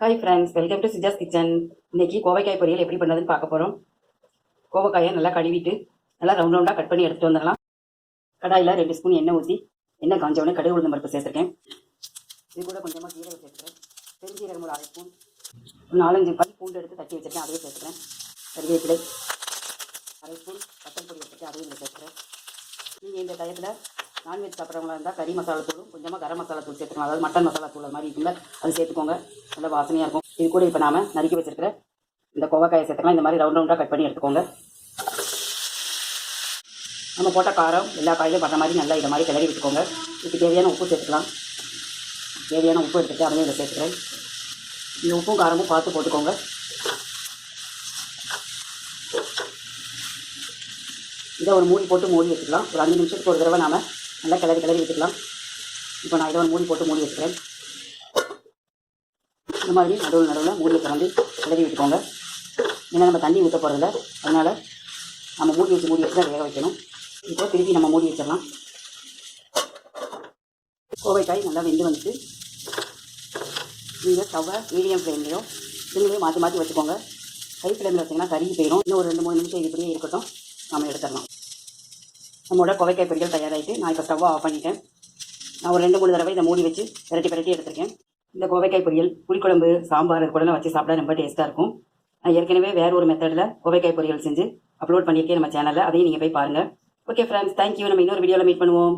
Hi friends welcome to சிஜாஸ் kitchen இன்னைக்கு கோவைக்காய் பொரியல் எப்படி பண்ணுறதுன்னு பார்க்க போகிறோம் கோவைக்காயை நல்லா கழுவிட்டு நல்லா ரவுண்ட் ரவுண்டாக கட் பண்ணி எடுத்துட்டு வந்துடலாம். கடாயில் ரெண்டு ஸ்பூன் எண்ணெய் ஊற்றி எண்ணெய் காஞ்சவொடனே கடுகு உளுந்தம் பருப்பு சேர்த்துருக்கேன். இது கூட கொஞ்சமாக சீரகம் சேர்த்துக்கிறேன் பெருஞ்சீரகம் ஒரு அரை ஸ்பூன் ஒரு நாலஞ்சு பல் பூண்டு எடுத்து தட்டி வச்சிருக்கேன். அதையும் சேர்த்துக்கிறேன். கருவேப்பிலை அரை ஸ்பூன் பத்தல் பொடி எடுத்துட்டு அதையும் சேர்த்துக்கிறேன். நீங்கள் இந்த டயத்தில் நான்வெஜ் சாப்பிட்றவங்களா இருந்தால் கறி மசாலா தூளும் கொஞ்சமாக கரம் மசாலா தூள் சேர்த்துக்கலாம். அதாவது மட்டன் மசாலா தூள் மாதிரி இருக்குல்ல அது சேர்த்துக்கோங்க. நல்லா வாசனையாக இருக்கும். இது கூட இப்போ நாம் நறுக்கி வச்சிருக்கிற இந்த கோவக்காயை சேர்த்துக்கலாம். இந்த மாதிரி ரவுண்ட் ரவுண்டாக கட் பண்ணி எடுத்துக்கோங்க. நம்ம போட்ட காரம் எல்லா காயிலும் பண்ணுற மாதிரி நல்லா இதை மாதிரி கிளறி விட்டுக்கோங்க. இதுக்கு தேவையான உப்பு சேர்த்துக்கலாம். தேவையான உப்பு எடுத்துகிட்டு அதையும் இதை சேர்த்துக்கிறேன். இந்த உப்பும் காரமும் பார்த்து போட்டுக்கோங்க. இதை ஒரு மூடி போட்டு மூடி வச்சுக்கலாம். ஒரு அஞ்சு நிமிஷத்துக்கு ஒரு தடவை நாம் நல்லா கிளறி கிளறி விட்டுக்கலாம். இப்போ நான் இதை ஒரு மூடி போட்டு மூடி வச்சுக்கிறேன். இந்த மாதிரி நடுவில் நடுவில் மூடியை திறந்து கிளறி விட்டுக்கோங்க. ஏன்னா நம்ம தண்ணி ஊற்ற போகிறதில்ல அதனால் நம்ம மூடி வச்சு மூடி வச்சு தான் வேக வைக்கணும். இப்போ திருப்பி நம்ம மூடி வச்சிடலாம். கோவைக்காய் நல்லா வெந்து வந்துச்சு. நீங்கள் ஸ்டவ்வை மீடியம் ஃப்ளேம்லேயோ சிம்லேயும் மாற்றி மாற்றி வச்சுக்கோங்க. ஹை ஃப்ளேமில் வச்சிங்கன்னா கருகி போயிடும் இன்னும் ஒரு ரெண்டு மூணு நிமிஷம் இது இப்படியே இருக்கட்டும். நம்ம எடுத்துடலாம். நம்மளோட கோவைக்காய் பொரியல் தயாராகிட்டு நான் இப்போ ஸ்டவ்வை ஆஃப் பண்ணிட்டேன். நான் ஒரு ரெண்டு மூணு தடவை இதை மூடி வச்சு விரட்டி பிரட்டி எடுத்திருக்கேன். இந்த கோவைக்காய் பொரியல் புளிக்குழம்பு சாம்பார் கூடலாம் வச்சு சாப்பிட ரொம்ப டேஸ்ட்டாக இருக்கும். நான் ஏற்கனவே வேறு ஒரு மெத்தடில் கோவைக்காய் பொரியல் செஞ்சு அப்லோட் பண்ணியிருக்கேன் நம்ம சேனலில் அதையும் நீங்கள் போய் பாருங்கள் ஓகே ஃப்ரெண்ட்ஸ் தேங்க்யூ நம்ம இன்னொரு வீடியோவில் மீட் பண்ணுவோம்.